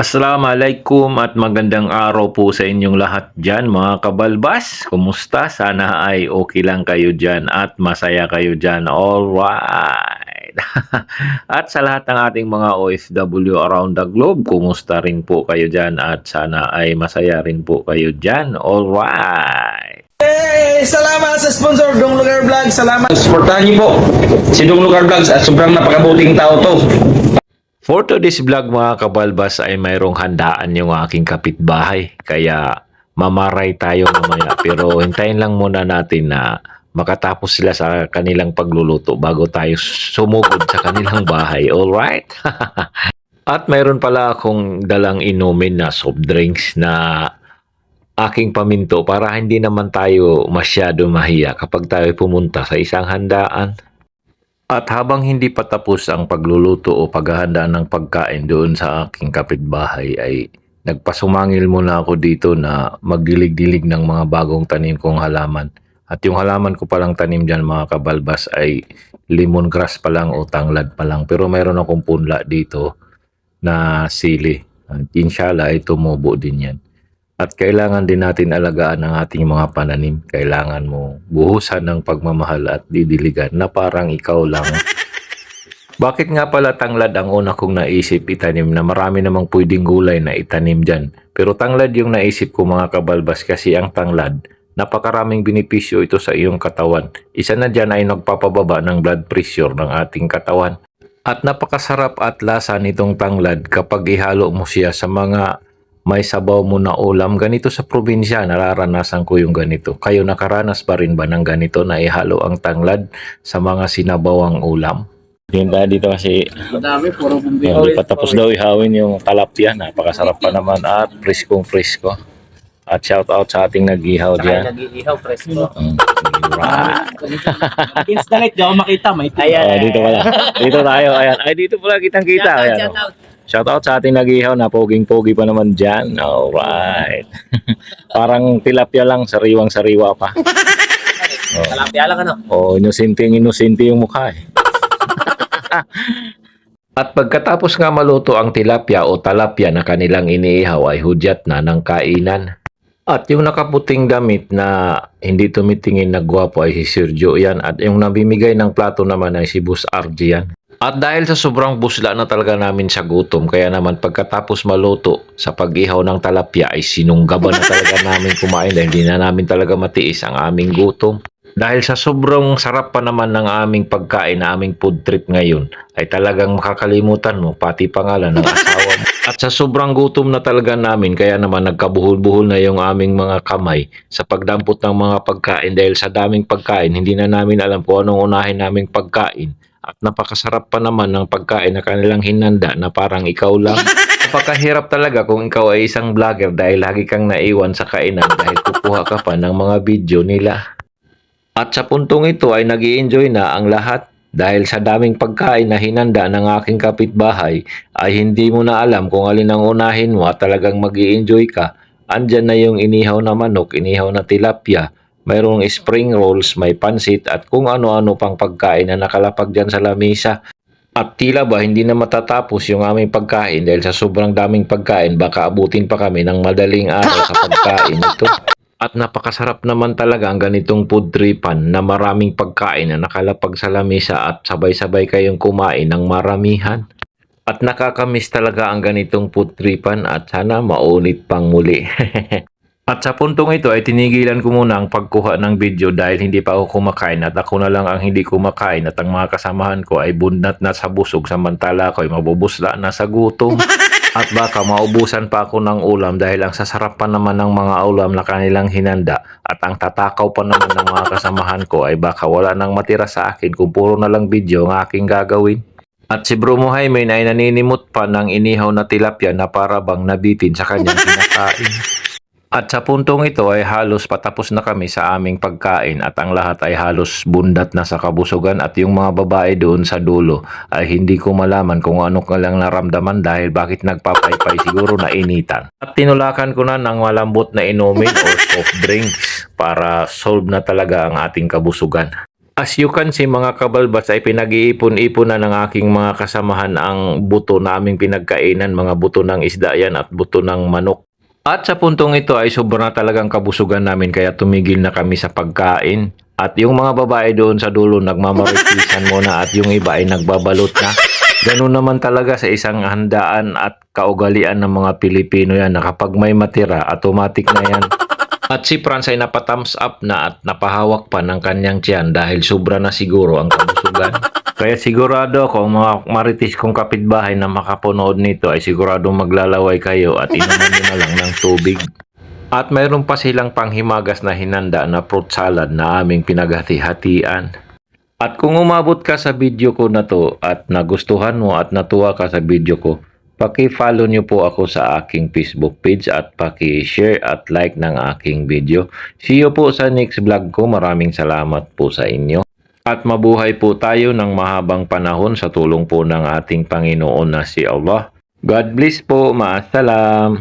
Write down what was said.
Assalamualaikum at magandang araw po sa inyong lahat dyan mga kabalbas. Kumusta? Sana ay okay lang kayo dyan at masaya kayo dyan. Alright! at sa lahat ng ating mga OFW around the globe, kumusta rin po kayo dyan at sana ay masaya rin po kayo dyan. Alright! Hey, salamat sa sponsor Dong Lugar Vlog. Salamat. Suportahan niyo po si Dong Lugar Vlogs at sobrang napakabuting tao to. For today's vlog mga kabalbas ay mayroong handaan yung aking kapitbahay. Kaya mamaray tayo mamaya. Pero hintayin lang muna natin na makatapos sila sa kanilang pagluluto bago tayo sumugod sa kanilang bahay. Alright? At mayroon pala akong dalang inumin na soft drinks na aking paminto para hindi naman tayo masyado mahiya kapag tayo pumunta sa isang handaan. At habang hindi pa tapos ang pagluluto o paghahanda ng pagkain doon sa aking kapitbahay ay nagpasumangil muna ako dito na magdilig-dilig ng mga bagong tanim kong halaman. At yung halaman ko palang tanim dyan mga kabalbas ay lemongrass pa lang o tanglad pa lang. Pero mayroon akong punla dito na sili. At inshallah ay tumubo din yan. At kailangan din natin alagaan ang ating mga pananim. Kailangan mo buhusan ng pagmamahal at didiligan na parang ikaw lang. Bakit nga pala tanglad ang una kong naisip itanim na marami namang pwedeng gulay na itanim dyan. Pero tanglad yung naisip ko mga kabalbas kasi ang tanglad, napakaraming benepisyo ito sa iyong katawan. Isa na dyan ay nagpapababa ng blood pressure ng ating katawan. At napakasarap at lasa nitong tanglad kapag ihalo mo siya sa mga may sabaw mo na ulam. Ganito sa probinsya, nararanasan ko yung ganito. Kayo nakaranas pa rin ba ng ganito na ihalo ang tanglad sa mga sinabawang ulam? Yun tayo dito kasi Madami, puro bumbi. hindi pa tapos daw ihawin yung talapia. Napakasarap pa naman at priskong prisko. At shout out sa ating nag-ihaw Saka dyan. nag-iihaw, presko. Mm, di ako makita. May Ayan, Ah, dito pala. Dito tayo. Ayan. Ay, dito pala kitang kita. Ayan. Shout out. Shout out sa ating nag-ihaw na poging-pogi pa naman dyan. Alright. Parang tilapia lang, sariwang-sariwa pa. Oh. Talapia lang ano. Oh, inosente inosente yung mukha eh. At pagkatapos nga maluto ang tilapia o talapia na kanilang iniihaw ay hudyat na ng kainan. At yung nakaputing damit na hindi tumitingin na gwapo ay si Sergio yan at yung nabimigay ng plato naman ay si Bus RG yan. At dahil sa sobrang busla na talaga namin sa gutom, kaya naman pagkatapos maluto sa pag-ihaw ng talapia ay sinunggaban na talaga namin kumain dahil hindi na namin talaga matiis ang aming gutom. Dahil sa sobrang sarap pa naman ng aming pagkain na aming food trip ngayon, ay talagang makakalimutan mo pati pangalan ng asawa mo. At sa sobrang gutom na talaga namin, kaya naman nagkabuhol-buhol na yung aming mga kamay sa pagdampot ng mga pagkain dahil sa daming pagkain, hindi na namin alam kung anong unahin naming pagkain. At napakasarap pa naman ng pagkain na kanilang hinanda na parang ikaw lang. Napakahirap talaga kung ikaw ay isang vlogger dahil lagi kang naiwan sa kainan dahil kukuha ka pa ng mga video nila. At sa puntong ito ay nag enjoy na ang lahat dahil sa daming pagkain na hinanda ng aking kapitbahay ay hindi mo na alam kung alin ang unahin mo at talagang mag enjoy ka. Andyan na yung inihaw na manok, inihaw na tilapia, mayroong spring rolls, may pansit at kung ano-ano pang pagkain na nakalapag dyan sa lamisa. At tila ba hindi na matatapos yung aming pagkain dahil sa sobrang daming pagkain baka abutin pa kami ng madaling araw sa pagkain ito. At napakasarap naman talaga ang ganitong food tripan na maraming pagkain na nakalapag sa lamesa at sabay-sabay kayong kumain ng maramihan. At nakakamiss talaga ang ganitong food tripan at sana maulit pang muli. at sa puntong ito ay tinigilan ko muna ang pagkuha ng video dahil hindi pa ako kumakain at ako na lang ang hindi kumakain at ang mga kasamahan ko ay bundat na sa busog samantala ako ay mabubusla na sa gutom. At baka maubusan pa ako ng ulam dahil ang sasarap pa naman ng mga ulam na kanilang hinanda at ang tatakaw pa naman ng mga kasamahan ko ay baka wala nang matira sa akin kung puro na lang video ang aking gagawin. At si Brumo Jaime ay naninimot pa ng inihaw na tilapia na para bang nabitin sa kanyang kinakain. At sa puntong ito ay halos patapos na kami sa aming pagkain at ang lahat ay halos bundat na sa kabusugan at yung mga babae doon sa dulo ay hindi ko malaman kung ano ka lang naramdaman dahil bakit nagpapaypay siguro na initan. At tinulakan ko na ng malambot na inumin o soft drinks para solve na talaga ang ating kabusugan. As you can see mga kabalbas ay pinag-iipon-ipon na ng aking mga kasamahan ang buto na aming pinagkainan, mga buto ng isda yan at buto ng manok. At sa puntong ito ay sobra na talagang kabusugan namin kaya tumigil na kami sa pagkain. At yung mga babae doon sa dulo nagmamaritisan muna at yung iba ay nagbabalot na. Ganun naman talaga sa isang handaan at kaugalian ng mga Pilipino yan na kapag may matira, automatic na yan. At si Franz ay napathumbs up na at napahawak pa ng kanyang tiyan dahil sobra na siguro ang kabusugan. Kaya sigurado ako mga maritis kong kapitbahay na makapunood nito ay sigurado maglalaway kayo at inuman nyo na lang ng tubig. At mayroon pa silang panghimagas na hinanda na fruit salad na aming pinaghati-hatian. At kung umabot ka sa video ko na to at nagustuhan mo at natuwa ka sa video ko, paki-follow nyo po ako sa aking Facebook page at paki-share at like ng aking video. See you po sa next vlog ko. Maraming salamat po sa inyo. At mabuhay po tayo ng mahabang panahon sa tulong po ng ating Panginoon na si Allah. God bless po. Maasalam.